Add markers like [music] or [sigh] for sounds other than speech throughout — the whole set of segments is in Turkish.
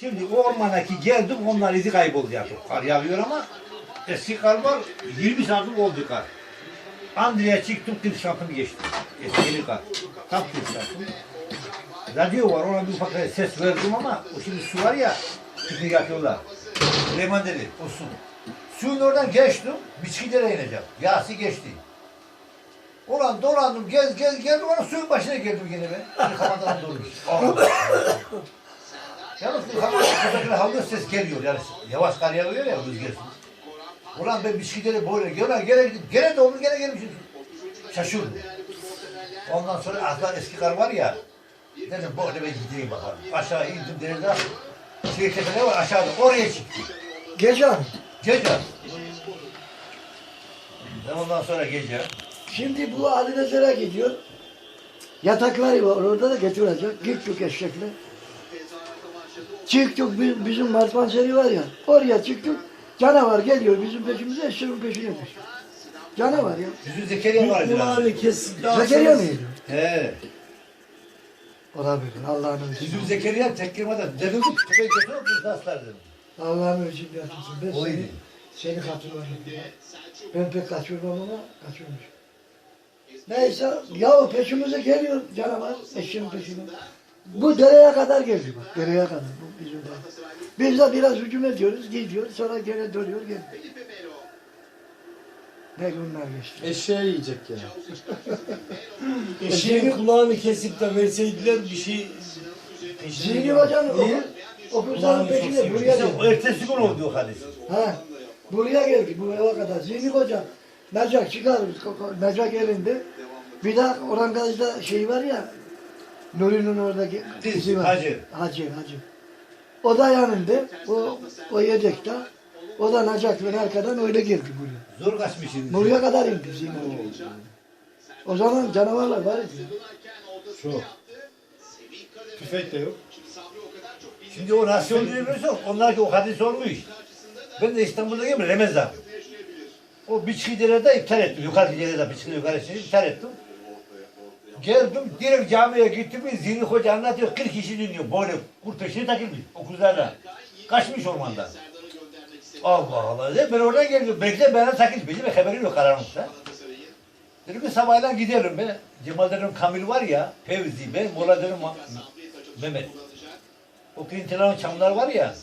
Şimdi o ormandaki geldim onlar izi kayboldu artık. Kar yağıyor ama eski kar var 20 santim oldu kar. Andri'ye çıktım 40 santim geçti. Eski kar. Tam 40 santim. Radyo var ona bir ufak ses verdim ama o şimdi su var ya piknik yapıyorlar. Süleyman dedi o su. Suyun oradan geçtim Biçkilere ineceğim. Yasi geçti. Ulan dolandım gez gez gez ona suyun başına geldim gene ben. Yıkamadan [laughs] durmuş. Yalnız yıkamadan havlu ses geliyor yani yavaş kar yağıyor ya rüzgar. Ulan ben bisikletle böyle gene gene gidip gene de onu gene gelmişim. Şaşırdım. Ondan sonra aslan eski kar var ya. Dedim bu ben gideyim bakalım. Aşağı indim derede. Şey tepede var aşağıda oraya çıktım. Gece abi. Gece. Ondan sonra gece. Şimdi bu Ali Nezer'e gidiyor. Yatakları var orada da getirecek. Gittik eşekle. Çıktık bi- bizim Martmanseri var ya. Oraya çıktık. Canavar geliyor bizim peşimize eşeğin peşine düştü. Canavar ya. Bizim Zekeriya var biraz. Kulağını kesin. Zekeriya mıydı? He. Olabilir. Allah'ın Bizim izniyle. Zekeriya tek girmeden dedim ki köpeği götürüp biz aslar dedim. Allah'ın izniyle yatırsın. Ben Oydu. seni, seni hatırlarım. Ben pek kaçırmam ama kaçırmış. Neyse ya peşimize geliyor canavar eşeğin peşine. Bu dereye kadar geldi bak. Dereye kadar. Bu bizim dere. Biz de biraz hücum ediyoruz, gidiyor. Sonra gene dönüyor, geliyor. Ne günler geçti. Eşeğe yiyecek ya. [laughs] Eşeğin kulağını kesip de verseydiler bir şey... Zihni Hoca'nın Niye? okulların peşine buraya İşte o geldi. ertesi gün oldu o hadis. Ha, buraya geldi, bu eve kadar. Zihni Hoca, Necak çıkarmış, Necak elinde. Bir de Orangaz'da şey var ya, Nuri'nin oradaki Diz, kızı var. Hacı. Hacı, Hacı. O da yanında, o, o yedekte. O da Necak'la arkadan öyle girdi buraya. Zor kaçmışsınız. Buraya kadar indi Zihni Hoca. O zaman canavarlar var idi. Çok. Tüfek de yok. Şimdi o olduğunu biliyorsun. Onlar ki o hadis olmuş. Ben de İstanbul'da geldim Remez'den. O Biçkidere'de iptal ettim. Yukarı derede Biçkide yukarı iptal ettim. Geldim direkt camiye gittim. Zihni Hoca anlatıyor. 40 kişi dinliyor. Böyle kurt peşine takılmış. Okuzlarda. Kaçmış ormanda. Allah Allah. Ben oradan geldim. Belki de bana takılmış. De haberim yok karanlıkta. Dedim ki sabahleyin giderim be. Cemal dedim Kamil var ya. Fevzi ben. Mola dedim Mehmet. O Krintelan çamlar var ya.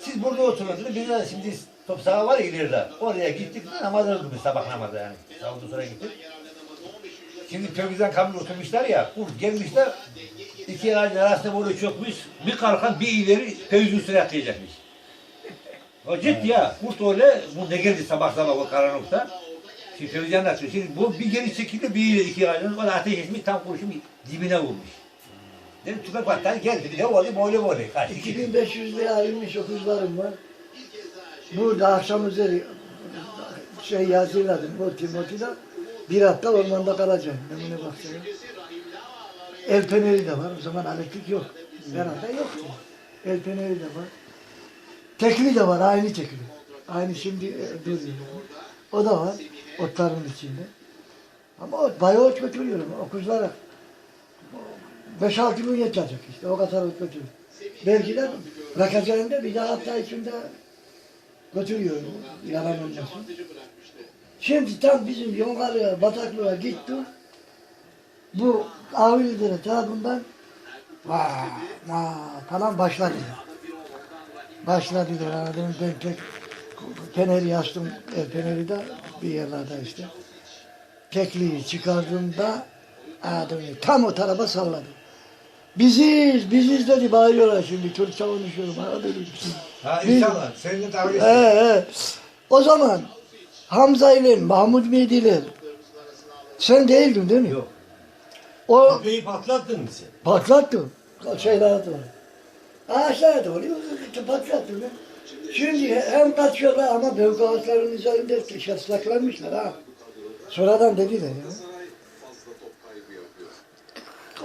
Siz burada oturun dedi. Biz de şimdi top saha var ileride. Oraya gittik de namaz kıldık sabah namazı yani. Sahurdan sonra gittik. Şimdi Fevzi'den Kamil oturmuşlar ya. Kurt gelmişler. İki ağacın arasında böyle çökmüş. Bir kalkan bir ileri Fevzi üstüne atlayacakmış. O ciddi ya. Kurt öyle. Bu ne geldi sabah sabah o karanlıkta. Şimdi Fevzi anlatıyor. Şimdi bu bir geri çekildi bir ileri iki ağacın. O da ateş etmiş tam kurşun dibine vurmuş. Dedim tüfek battı geldi. Bir de oldu böyle böyle. Kaç. 2500 lira ayrılmış okuzlarım var. Burada akşam üzeri şey yazıladım. Bu Timoti'de bir hafta ormanda kalacağım. Önüne baksana. El feneri de var. O zaman elektrik yok. Herhalde yoktu. El feneri de var. Tekli de var. Aynı tekli. Aynı şimdi e, duruyor. O da var. Otların içinde. Ama o bayağı ot götürüyorum. Okuzlara. 5-6 gün yetecek işte. O kadar ot götürüyorum. Belki de bırakacağında bir daha hafta içinde götürüyorum. Yalan olmasın. Şimdi tam bizim Yongarı'ya, Bataklı'ya gittim. Bu Avili'de tarafından vaa, vaa falan başladı. Başladılar anladım ben tek feneri açtım, e, feneri de bir yerlerde işte. Tekliği çıkardığımda adamı tam o tarafa salladı. Biziz, biziz dedi bağırıyorlar şimdi. Türkçe konuşuyorum. Ha. Ha inşallah. Seninle dalga He, geçtim. he. O zaman Hamza ile Mahmut Mehdi'ler sen değildin değil mi? Yok. O Köpeği patlattın mı sen? patlattı. Şeyler doğru. Ağaçlara doğru patlattı. lan. Şimdi hem kaçıyorlar ama mevkuatların üzerinde şaslaklanmışlar ha. Sonradan dediler ya.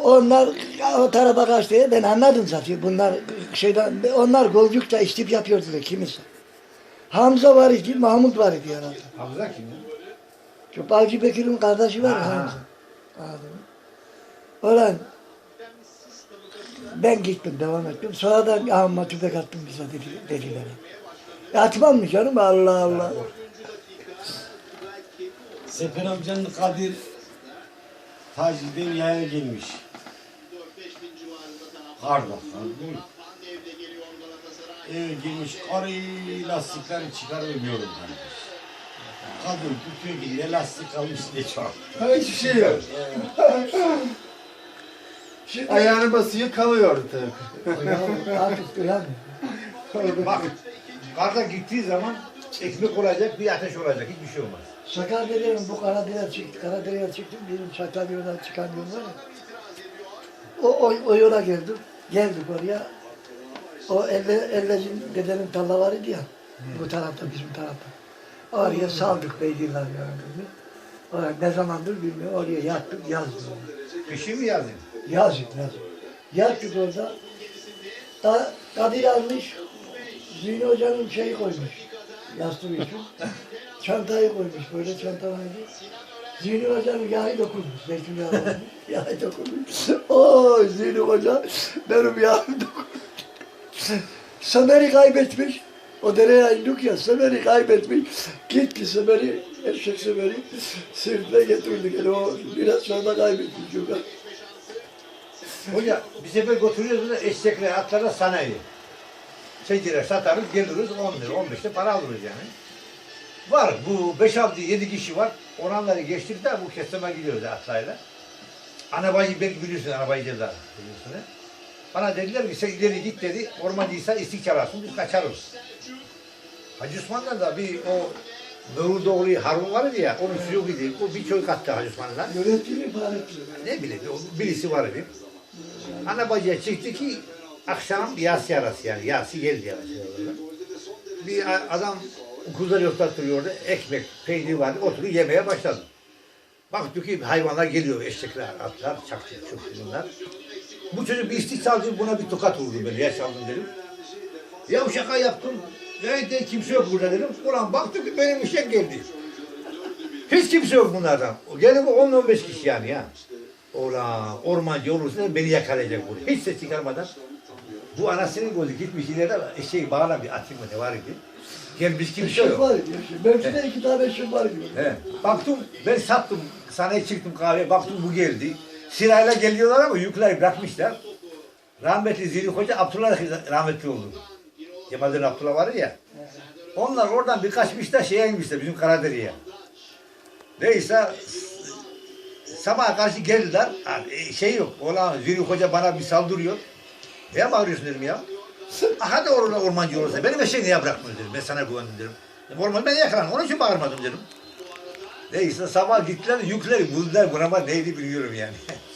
Onlar o tarafa kaçtı. Ben anladım zaten. Bunlar şeyden onlar golcukta istip yapıyordular kimisi. Hamza var idi, Mahmut var idi herhalde. Hamza kim? Şu Balcı Bekir'in kardeşi var ya Ha. Hamza. Anladın mı? Ulan Ben gittim, devam ettim. Sonradan ahımma tüfek attım bize dedi, dediler. E, atmam mı canım? Allah Allah. Sefer amcanın Kadir Taci'den yaya gelmiş. Karda. karda. Eve girmiş karı lastikleri çıkarıyorum kardeş. Kadın tutuyor ki ne lastik almış ne çok. Hiçbir şey yok. Şimdi Ayağını basıyor kalıyor tabii. Artık duyamıyorum. Bak, karda gittiği zaman ekmek olacak, bir ateş olacak. Hiçbir şey olmaz. Sakardere'nin bu Karadere'ye çıktı. Karadere'ye çıktım. Benim Çatal yoldan çıkan yol var ya. O, o, o yola geldim. Geldik oraya. O elle, ellecin dedenin tarla var idi ya. Bu tarafta, bizim tarafta. Oraya saldık Beydillah yani. Oraya ne zamandır bilmiyorum. Oraya yattık, yazdık. Kışın mı yazın? Yazık, yazık. Yattık orada. Da, Kadir almış. Zihni Hoca'nın şeyi koymuş. Yastığı için. Çantayı koymuş. Böyle çanta vardı. Zihni Hoca'nın yağı dokunmuş. Zeytinyağı [laughs] yağı dokunmuş. [laughs] Oy Zihni Hoca benim yağım dokunmuş. Sömer'i kaybetmiş. O dereye indik ya, Sömer'i kaybetmiş. Gitti Sömer'i, eşek Sömer'i sırtına getirdik. Yani o biraz sonra kaybetmiş. Yok. Hoca bir sefer götürüyoruz da eşekle atlara sanayi. Çekiler satarız geliriz 10 lira 15 lira para alırız yani. Var bu 5-6 7 kişi var. Oranları geçtik de bu kesime gidiyoruz atlarla. Anabayı belki biliyorsun anabayı ceza biliyorsun. he? Bana dediler ki sen ileri git dedi. Ormancıysa istik çalarsın biz kaçarız. Hacı Osman'da da bir o Nurdoğlu Harun vardı ya onun çocuğu idi. O bir çocuk attı Hacı Osman'dan. Yönetimi. Ne bileyim o birisi var bir. Ana bacıya çıktı ki akşam yas yarası yani yası geldi yavaş. Bir adam kuzları yoklattırıyordu. Ekmek, peynir vardı. Oturup yemeye başladı. Baktı ki hayvanlar geliyor. Eşekler, atlar, çaktı, çok bunlar. Bu çocuk bir istiksalcı buna bir tokat vurdu böyle. Yaş aldım dedim. Ya şaka yaptım. De kimse yok burada dedim. Ulan baktım ki benim işe geldi. Hiç kimse yok bunlardan. Geldi bu 10-15 kişi yani ya. Ola ormancı olursa beni yakalayacak bu. Hiç ses çıkarmadan. Bu anasının gözü gitmiş ileride eşeği bağlamış atayım mı ne var idi. Gelmiş kimse yok. var de iki tane eşek var gibi. He. Baktım ben sattım. Sahneye çıktım kahveye baktım bu geldi. Sırayla geliyorlar ama yükleri bırakmışlar. Rahmetli Zihni Hoca Abdullah rahmetli oldu. Cemal'den Abdullah var ya. Onlar oradan bir kaçmışlar şeye inmişler bizim Karadere'ye. Neyse sabaha karşı geldiler. E, Şey yok. Ola Zihni Hoca bana bir saldırıyor. Ne bağırıyorsun dedim ya. Hadi orada ormancı olursa benim eşeği niye bırakmıyorsun dedim. Ben sana güvendim dedim. Orman ben yakalandım. Onun için bağırmadım dedim. Neyse sabah gittiler yükleri buldular. Buna neydi bilmiyorum yani. [laughs]